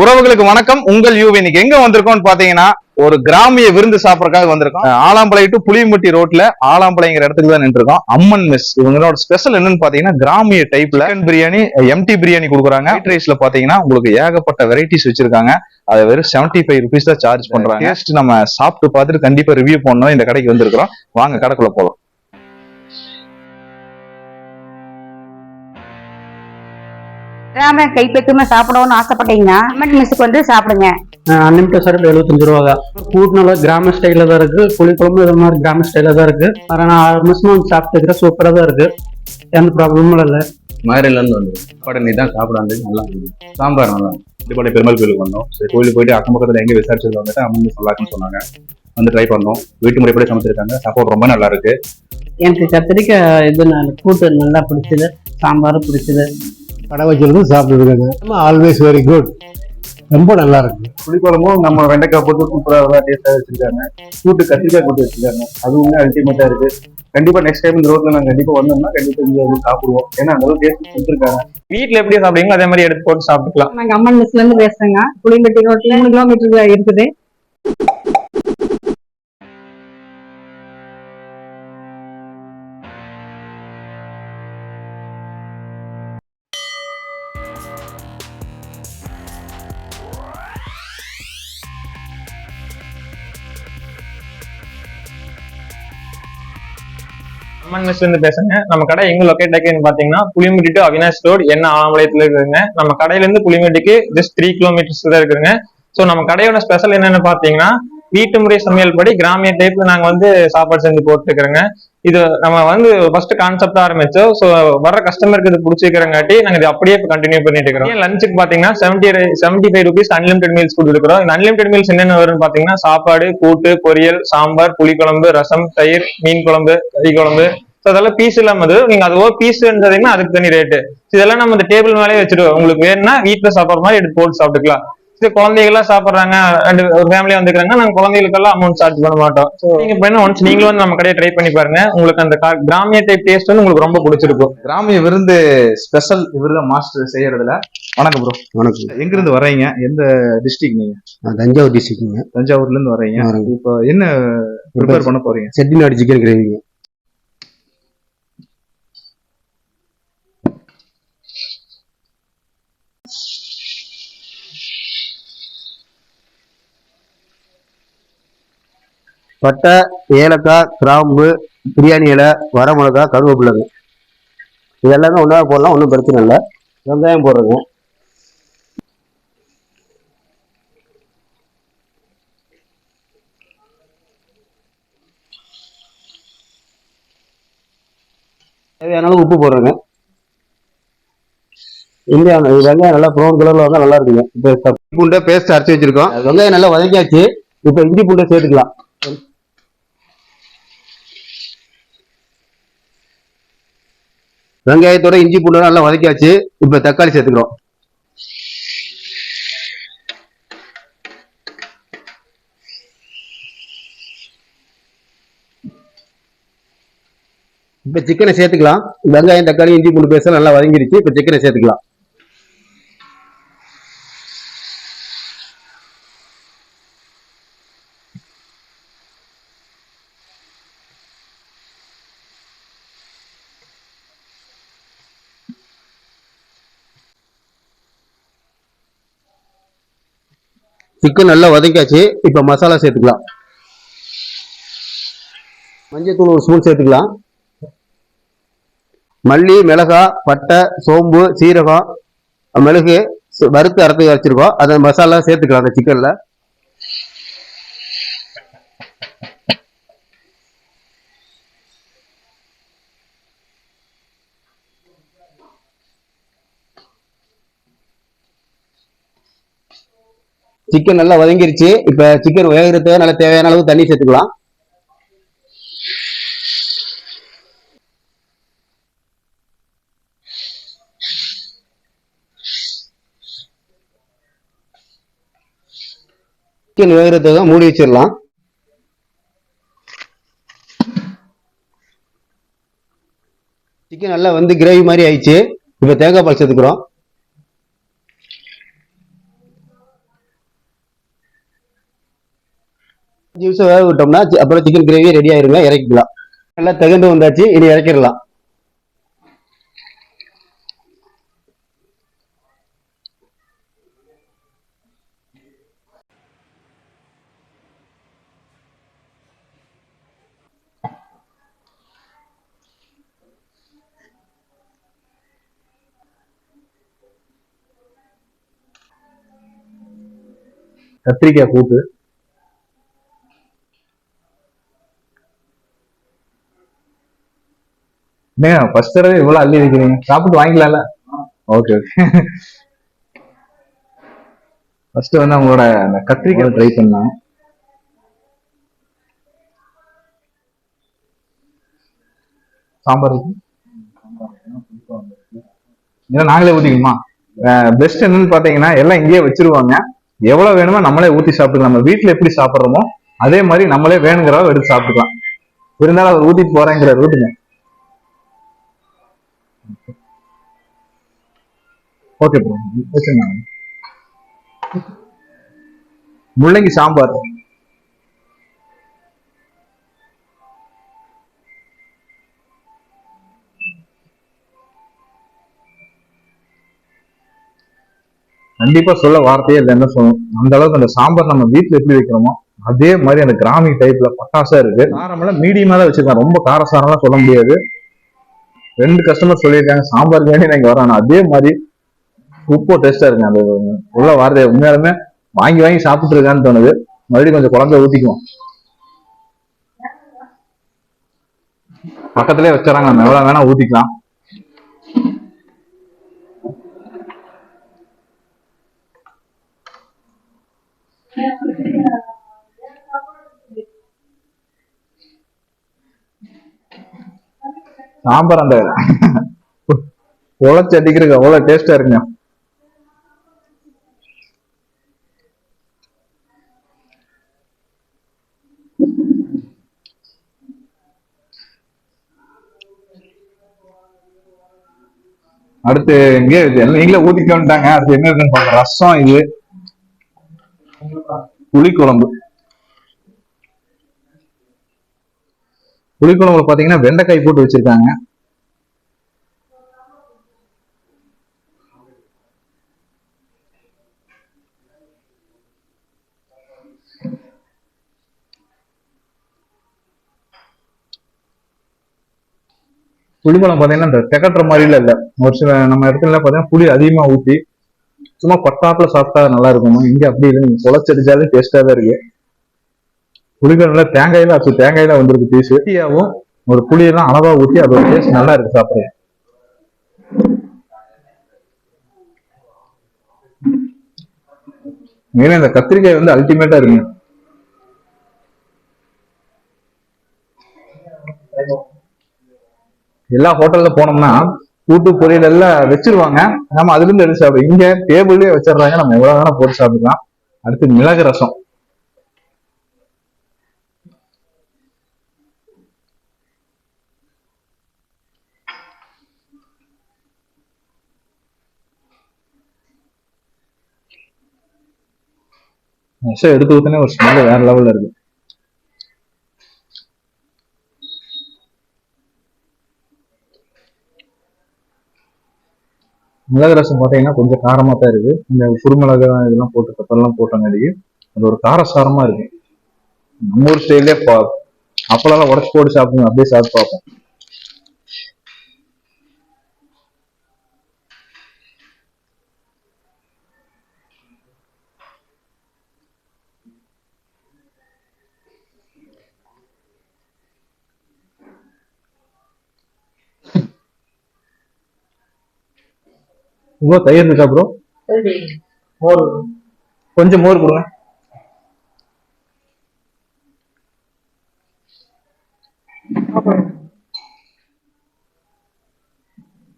உறவுகளுக்கு வணக்கம். உங்கள் யூ இன்னைக்கு எங்க வந்திருக்கோம்னு பாத்தீங்கன்னா ஒரு கிராமிய விருந்து சாப்பிடறதுக்காக வந்திருக்கோம். ஆலாம்பளை டு புளியம்பட்டி ரோட்ல ஆலாம்பளைங்கிற இடத்துக்கு தான் நின்றுருக்கோம். அம்மன் மெஸ் இவங்களோட ஸ்பெஷல் என்னன்னு பாத்தீங்கன்னா கிராமிய டைப்ல பிரியாணி எம்டி பிரியாணி கொடுக்குறாங்க. ஒயிட் ரைஸ்ல பாத்தீங்கன்னா உங்களுக்கு ஏகப்பட்ட வெரைட்டிஸ் வச்சிருக்காங்க. அதை வெறும் செவன்டி ஃபைவ் ருபீஸ் தான் சார்ஜ் பண்றாங்க. டேஸ்ட் நம்ம சாப்பிட்டு பார்த்துட்டு கண்டிப்பா ரிவ்யூ பண்ணணும். இந்த கடைக்கு வந்திருக்கிறோம். வாங்க கடைக்குள்ள போலாம். கிராம கைப்பற்றுமே சாப்பிடணும்னு ஆசைப்பட்டீங்கன்னா அம்மன் மெஸ்ஸுக்கு வந்து சாப்பிடுங்க. அன்லிமிட்டட் சார் எழுபத்தஞ்சு ரூபா நல்லா கிராம ஸ்டைலில் தான் இருக்கு. புளிக்குழம்பு இது மாதிரி கிராம ஸ்டைலில் தான் இருக்கு. நான் ஆறு மாசமா வந்து சாப்பிட்டுக்கிறேன் சூப்பராக தான் இருக்கு. எந்த ப்ராப்ளமும் இல்லை. மதுரையிலேருந்து வந்து சாப்பாடு நீ தான் சாப்பிடாது நல்லா சாம்பார் நல்லா திருப்பாடி பெருமாள் கோயிலுக்கு வந்தோம். சரி கோயிலுக்கு போயிட்டு அக்கம் பக்கத்தில் எங்கே விசாரிச்சது வந்துட்டு அம்மன் நல்லாக்குன்னு சொன்னாங்க. வந்து ட்ரை பண்ணோம். வீட்டு முறைப்படி சமைச்சிருக்காங்க. சாப்பாடு ரொம்ப நல்லா இருக்கு. எனக்கு கத்திரிக்காய் இது நான் கூட்டு நல்லா பிடிச்சது. சாம்பார் பிடிச்சது. கடை வச்சிருந்து சாப்பிட்டுருக்காங்க ஆல்வேஸ் வெரி குட் ரொம்ப நல்லா இருக்கு. புளிக்குழம்பும் நம்ம வெண்டைக்காய் போட்டு சூப்பராக டேஸ்ட்டாக வச்சிருக்காங்க. கூட்டு கத்திரிக்காய் கூட்டு வச்சிருக்காங்க. அதுவுமே அல்டிமேட்டாக இருக்கு. கண்டிப்பா நெக்ஸ்ட் டைம் இந்த ரோட்ல நாங்க கண்டிப்பா வந்தோம்னா கண்டிப்பா இங்க வந்து சாப்பிடுவோம். ஏன்னா அந்த அளவுக்கு டேஸ்ட் கொடுத்துருக்காங்க. வீட்ல எப்படி சாப்பிடுவீங்களோ அதே மாதிரி எடுத்து போட்டு சாப்பிட்டுக்கலாம். நாங்க அம்மன் மெஸ்ல இருந்து பேசுறேங்க. புளியம்பட்டி ரோட்ல மூணு கிலோமீட்டருக்கு இருக்குது. அம்மன் மெஸ்ல இருந்து பேசுங்க நம்ம கடை எங்க லொக்கேட் ஆகின்னு பாத்தீங்கன்னா புளியம்பட்டி டு அவினாஷ் ரோடு என்ன ஆலம்பாளையத்துல இருக்குங்க நம்ம கடையில இருந்து புளியம்பட்டிக்கு ஜஸ்ட் த்ரீ கிலோமீட்டர்ஸ் தான் இருக்குங்க சோ நம்ம கடையோட ஸ்பெஷல் என்னன்னு பாத்தீங்கன்னா வீட்டு முறை சமையல் படி கிராமிய டைப்ல நாங்க வந்து சாப்பாடு செஞ்சு போட்டுருக்கிறோங்க. இது நம்ம வந்து ஃபர்ஸ்ட் கான்செப்ட் ஆரம்பிச்சோம். ஸோ வர கஸ்டமருக்கு இது பிடிச்சிக்கிறங்காட்டி நாங்கள் இது அப்படியே கண்டினியூ பண்ணிட்டு இருக்கிறோம். லஞ்சுக்கு பார்த்தீங்கன்னா seventy seventy five rupees unlimited meals கொடுத்துருக்கோம் இந்த அன்லிமிடெட் மீல்ஸ் என்னென்ன வரும்னு பார்த்தீங்கன்னா சாப்பாடு கூட்டு பொரியல் சாம்பார் புளிக்குழம்பு ரசம் தயிர் மீன் குழம்பு கறி குழம்பு. ஸோ அதெல்லாம் பீஸ் இல்லாம அது நீங்க அதுவோ பீஸ் அதுக்கு தனி ரேட்டு இதெல்லாம் நம்ம இந்த டேபிள் மேலே வச்சுருவோம் உங்களுக்கு வேணும்னா வீட்டில் சாப்பிட்ற மாதிரி எடுத்து போட்டு சாப்பிட்டுக்கலாம். இது குழந்தைகள்லாம் சாப்பிட்றாங்க ரெண்டு ஒரு ஃபேமிலியா வந்துக்கிறாங்க நாங்க குழந்தைகளுக்கெல்லாம் அமௌண்ட் சார்ஜ் பண்ண மாட்டோம். நீங்க இப்போ என்ன ஒன்ஸ் நீங்களும் வந்து நம்ம கடையை ட்ரை பண்ணி பாருங்க. உங்களுக்கு அந்த கிராமிய டைப் டேஸ்ட் வந்து உங்களுக்கு ரொம்ப பிடிச்சிருக்கும். கிராமிய விருந்து ஸ்பெஷல் விருது மாஸ்டர் செய்யறதுல வணக்கம் ப்ரோ வணக்கம். எங்க இருந்து வர்றீங்க? எந்த டிஸ்ட்ரிக்ட் நீங்க? நான் தஞ்சாவூர் டிஸ்ட்ரிக்ட்ங்க தஞ்சாவூர்ல இருந்து வரேங்க. இப்போ என்ன ப்ரிப்பேர் பண்ண போறீங்க? செட்டிநாடு சிக்கன் கிரேவிங்க பட்டை ஏலக்காய் கிராம்பு பிரியாணி இலை வரமிளகா கருவேப்பிலைங்க இது எல்லாமே ஒன்றா போடலாம் ஒன்றும் பிரச்சனை இல்லை. வெங்காயம் போடுறேங்க தேவையான அளவு உப்பு போடுறேங்க இந்தியா வெங்காயம் நல்லா ப்ரௌன் கலர்ல வந்தா நல்லா இருக்குங்க. பூண்டை பேஸ்ட் அரைச்சி வச்சிருக்கோம். வெங்காயம் நல்லா வதக்கியாச்சு. இப்போ இஞ்சி பூண்டை சேர்த்துக்கலாம். வெங்காயத்தோட இஞ்சி பூண்டு நல்லா வதக்கியாச்சு. இப்போ தக்காளி சேர்த்துக்கிறோம். இப்போ சிக்கனை சேர்த்துக்கலாம். வெங்காயம் தக்காளி இஞ்சி பூண்டு பேச நல்லா வதங்கிருச்சு. இப்போ சிக்கனை சேர்த்துக்கலாம். சிக்கன் நல்லா வதங்கியாச்சு இப்போ மசாலா சேர்த்துக்கலாம். மஞ்சத்தூள் ஒரு ஸ்பூன் சேர்த்துக்கலாம். மல்லி மிளகா பட்டை சோம்பு சீரகம் மிளகு ச- வறுத்து அரைத்து வச்சிருக்கோம். அதை மசாலா சேர்த்துக்கலாம் அந்த சிக்கனில் சிக்கன் நல்லா வதங்கிருச்சு. இப்ப சிக்கன் வேகிறதுக்கு நல்லா தேவையான அளவு தண்ணி சேர்த்துக்கலாம். சிக்கன் வேகிறதுக்கு மூடி வச்சிடலாம். சிக்கன் நல்லா வந்து கிரேவி மாதிரி ஆயிடுச்சு. இப்போ தேங்காய் பால் சேர்த்துக்கிறோம். ஜூஸை வேக விட்டோம்னா அப்புறம் சிக்கன் கிரேவி ரெடி ஆயிருங்க இறக்கிக்கலாம். நல்லா தகுந்து வந்தாச்சு இனி இறக்கிடலாம். கத்திரிக்காய் கூட்டு. என்னங்க ஃபர்ஸ்ட் தடவை இவ்வளவு அள்ளி வைக்கிறீங்க? சாப்பிட்டு வாங்கிக்கலாம்ல? ஓகே ஓகே ஃபர்ஸ்ட் வந்து அவங்களோட அந்த கத்திரிக்காய் ட்ரை பண்ணலாம். சாம்பார் ஏன்னா நாங்களே ஊத்திக்கணுமா? பெஸ்ட் என்னன்னு பாத்தீங்கன்னா எல்லாம் இங்கேயே வச்சிருவாங்க. எவ்வளவு வேணுமோ நம்மளே ஊத்தி சாப்பிட்டுக்கலாம். நம்ம வீட்ல எப்படி சாப்பிடுறோமோ அதே மாதிரி நம்மளே வேணுங்கிறத எடுத்து சாப்பிட்டுக்கலாம். இருந்தாலும் அவர் ஊத்திட்டு போறேங்கிற ரூட்டுங்க ஓகே ப்ரோ வச்சுருந்தாங்க முள்ளங்கி சாம்பார். கண்டிப்பா சொல்ல வார்த்தையே இல்லை என்ன சொல்லணும் அந்த அளவுக்கு அந்த சாம்பார் நம்ம வீட்டுல எப்படி வைக்கிறோமோ அதே மாதிரி அந்த கிராமி டைப்ல பட்டாசா இருக்கு. காரமெல்லாம் மீடியமா தான் வச்சிருக்கேன் ரொம்ப காரசாரம்லாம் சொல்ல முடியாது. ரெண்டு கஸ்டமர் சொல்லியிருக்காங்க சாம்பார் வேண்டி நான் இங்க வரேன் அதே மாதிரி உப்பு டேஸ்டா இருக்கு அது உள்ள வார்த்தை உண்மையாலுமே வாங்கி வாங்கி சாப்பிட்டு இருக்கான்னு தோணுது. மறுபடியும் கொஞ்சம் குழந்தை ஊத்திக்குவோம். பக்கத்திலே வச்சுறாங்க நம்ம எவ்வளவு வேணா ஊத்திக்கலாம். சாம்பார் அந்த உழைச்சி அடிக்கிறதுக்கு அவ்வளவு டேஸ்டா இருக்குங்க. அடுத்து இங்கே இது எல்லாம் நீங்களே அடுத்து என்ன இருக்குன்னு பாருங்க. ரசம் இது. புளிக்குழம்பு. புளிக்குழம்புல பாத்தீங்கன்னா வெண்டைக்காய் போட்டு வச்சிருக்காங்க. புளிக்குழம்பு பாத்தீங்கன்னா இந்த திகட்டுற மாதிரில இல்ல. ஒரு சில நம்ம இடத்துல பாத்தீங்கன்னா புளி அதிகமா ஊத்தி சும்மா பட்டாப்புல சாப்பிட்டா நல்லா இருக்கும். இங்க அப்படி இல்லை. நீங்க குழச்சடிச்சாலும் டேஸ்டா தான் இருக்கு. புளிக்குழம்புல தேங்காயில அது தேங்காயில வந்திருக்கு பீஸ் ஊட்டியாவும் ஒரு புளியெல்லாம் அளவா ஊத்தி அதோட டேஸ்ட் நல்லா இருக்கு சாப்பிட. மேலும் இந்த கத்திரிக்காய் வந்து அல்டிமேட்டா இருக்குங்க எல்லா ஹோட்டல்ல போனோம்னா கூட்டு பொரியல் எல்லாம் வச்சிருவாங்க. நம்ம அதுல இருந்து எடுத்து சாப்பிடும் இங்க டேபிள்லயே வச்சிடுறாங்க. நம்ம எவ்வளவு வேணா போட்டு சாப்பிடலாம் அடுத்து மிளகு ரசம். எடுத்து ஊத்தினே ஒரு ஸ்மெல் வேற லெவல்ல இருக்கு. மிளகு ரசம் பார்த்தீங்கன்னா கொஞ்சம் காரமா தான் இருக்கு. இந்த குறுமிளகு இதெல்லாம் போட்டு பெப்பர்லாம் போட்டங்காடிக்கு அது ஒரு காரசாரமா இருக்கு. நம்ம ஊர் ஸ்டைலே அப்பளம் உடச்சு போட்டு சாப்பிடுங்க அப்படியே சாப்பிட்டு பார்ப்போம். ப்ரோ தயிர் இருக்கா ப்ரோ மோர். கொஞ்சம் மோர் கொடுங்க.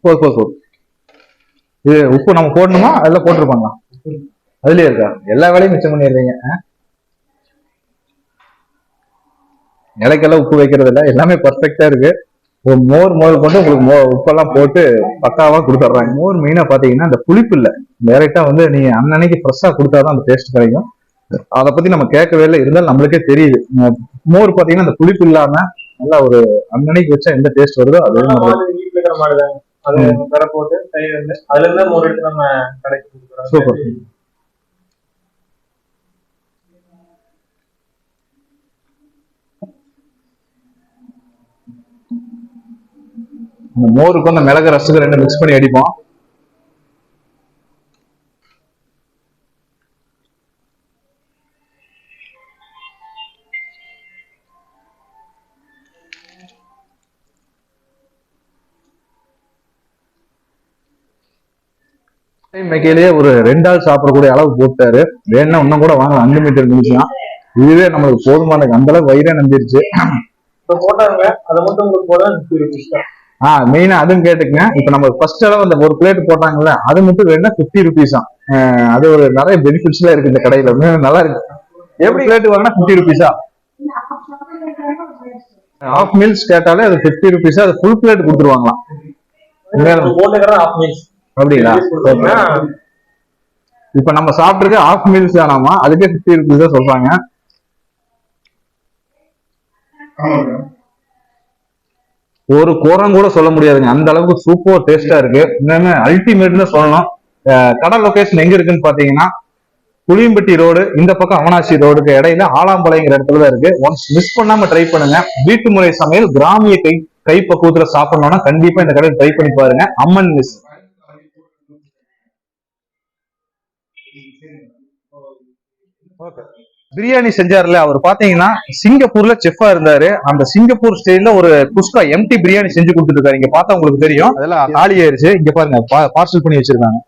போது போது போது. இது உப்பு நம்ம போடணுமா அதில் போட்டிருப்பாங்களா? அதுலயே இருக்கா? எல்லா வேலையும் மிச்சம் பண்ணிடுறீங்க நிலைக்கெல்லாம் இலைக்கெல்லாம் உப்பு வைக்கிறது இல்ல எல்லாமே பர்ஃபெக்டா இருக்கு. மோர் மோர் கொண்டு உங்களுக்கு மோ உப்பெல்லாம் போட்டு பக்காவா கொடுத்துட்றாங்க. மோர் மெயினா பாத்தீங்கன்னா இந்த புளிப்பு இல்ல. டைரக்டா வந்து நீங்க அன்னன்னைக்கு ஃப்ரெஷ்ஷா கொடுத்தாதான் அந்த டேஸ்ட் கிடைக்கும். அதை பத்தி நம்ம கேட்கவே இல்லை. இருந்தாலும் நம்மளுக்கே தெரியுது. மோர் பாத்தீங்கன்னா அந்த புளிப்பு இல்லாம நல்லா ஒரு அன்னன்னைக்கு வச்சா எந்த டேஸ்ட் வருதோ அதே மாதிரி. மாடு அந்த மோருக்கு அந்த மிளகு ரசத்துக்கு ரெண்டு மிக்ஸ் பண்ணி அடிப்போம். மெக்கையிலேயே ஒரு ரெண்டு ஆள் சாப்பிடக்கூடிய அளவு போட்டாரு. வேணா இன்னும் கூட வாங்கலாம். அன்லிமிட்டட் நிமிஷம் இதுவே நம்மளுக்கு போதுமானது அந்த அளவுக்கு வயிறே நம்பிருச்சு. இப்ப போட்டாங்க. அதை மட்டும் உங்களுக்கு போட ஃபிஃப்டி ருபீஸ் தான் ஆ மெயினா அதுவும் கேட்டுக்கங்க. இப்ப நம்ம ஃபர்ஸ்ட் அளவு அந்த ஒரு பிளேட் போட்டாங்கல்ல அது மட்டும் வேணும்னா பிப்டி ருபீஸ் தான் அது ஒரு நிறைய பெனிஃபிட்ஸ்லாம் இருக்கு இந்த கடையில. நல்லா இருக்கு. எப்படி? பிளேட் வாங்கினா பிப்டி ருபீஸா ஹாஃப் மீல்ஸ் கேட்டாலே அது பிப்டி ருபீஸ் அது ஃபுல் பிளேட் கொடுத்துருவாங்களாம். அப்படிங்களா? இப்ப நம்ம சாப்பிட்டுருக்க ஹாஃப் மீல்ஸ் தானாமா அதுக்கே பிப்டி ருபீஸ் தான் சொல்றாங்க. ஒரு குரம் கூட சொல்ல முடியாதுங்க. அந்த அளவுக்கு சூப்பர் டேஸ்டா இருக்கு. என்னன்னு அல்டிமேட்னு சொல்லணும். கடல் கடை லொகேஷன் எங்க இருக்குன்னு பாத்தீங்கன்னா புளியம்பட்டி ரோடு இந்த பக்கம் அவனாசி ரோடுக்கு இடையில ஆலாம்பாளையங்கிற இடத்துல தான் இருக்கு. ஒன்ஸ் மிஸ் பண்ணாம ட்ரை பண்ணுங்க. வீட்டு முறை சமையல் கிராமிய கை கைப்பக்குவத்துல சாப்பிடணும்னா கண்டிப்பா இந்த கடையில் ட்ரை பண்ணி பாருங்க. அம்மன் மிஸ் பிரியாணி செஞ்சார்ல அவர் பாத்தீங்கன்னா சிங்கப்பூர்ல செஃப்பா இருந்தாரு. அந்த சிங்கப்பூர் ஸ்டைல்ல ஒரு குஸ்கா எம்டி பிரியாணி செஞ்சு கொடுத்துருக்காரு. இங்க பார்த்தா உங்களுக்கு தெரியும். அதெல்லாம் காலி ஆயிருச்சு இங்க பாருங்க பார்சல் பண்ணி வச்சிருக்காங்க.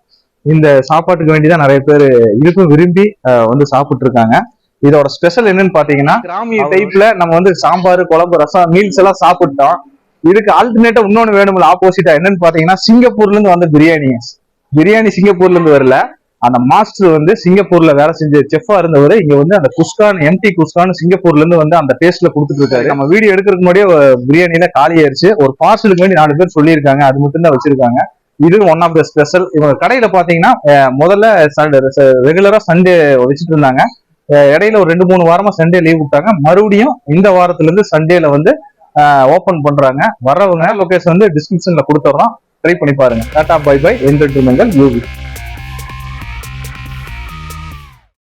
இந்த சாப்பாட்டுக்கு வேண்டிதான் நிறைய பேர் இதுக்கும் விரும்பி வந்து சாப்பிட்டு இருக்காங்க இதோட ஸ்பெஷல் என்னன்னு பாத்தீங்கன்னா கிராமிய டைப்ல நம்ம வந்து சாம்பார் குழம்பு ரசம் மீல்ஸ் எல்லாம் சாப்பிட்டோம். இதுக்கு ஆல்டர்னேட்டா இன்னொன்னு வேணும்ல ஆப்போசிட்டா என்னன்னு பாத்தீங்கன்னா சிங்கப்பூர்ல இருந்து வந்த பிரியாணி பிரியாணி சிங்கப்பூர்ல இருந்து வரல. அந்த மாஸ்டர் வந்து சிங்கப்பூர்ல வேலை செஞ்ச செஃபா இருந்தவர் இங்க வந்து அந்த குஸ்கான் எம்டி குஸ்கான் சிங்கப்பூர்ல இருந்து வந்து அந்த டேஸ்ட்ல கொடுத்துட்டு இருக்காரு. நம்ம வீடியோ எடுக்கிறதுக்கு முன்னாடியே அஹ், பிரியாணியில காலி ஆயிருச்சு. ஒரு பார்சலுக்கு வேண்டி நாலு பேர் சொல்லியிருக்காங்க. அது மட்டும் தான் வச்சிருக்காங்க. இது ஒன் ஆஃப் த ஸ்பெஷல் இவங்க கடையில பாத்தீங்கன்னா முதல்ல ரெகுலரா சண்டே வச்சுட்டு இருந்தாங்க. இடையில ஒரு ரெண்டு மூணு வாரமா சண்டே லீவ் விட்டாங்க. மறுபடியும் இந்த வாரத்துல இருந்து சண்டேல வந்து ஓபன் பண்றாங்க. வர்றவங்க லொகேஷன் வந்து டிஸ்கிரிப்ஷன்ல கொடுத்துறோம் ட்ரை பண்ணி பாருங்க. Tata bye bye entertainment UV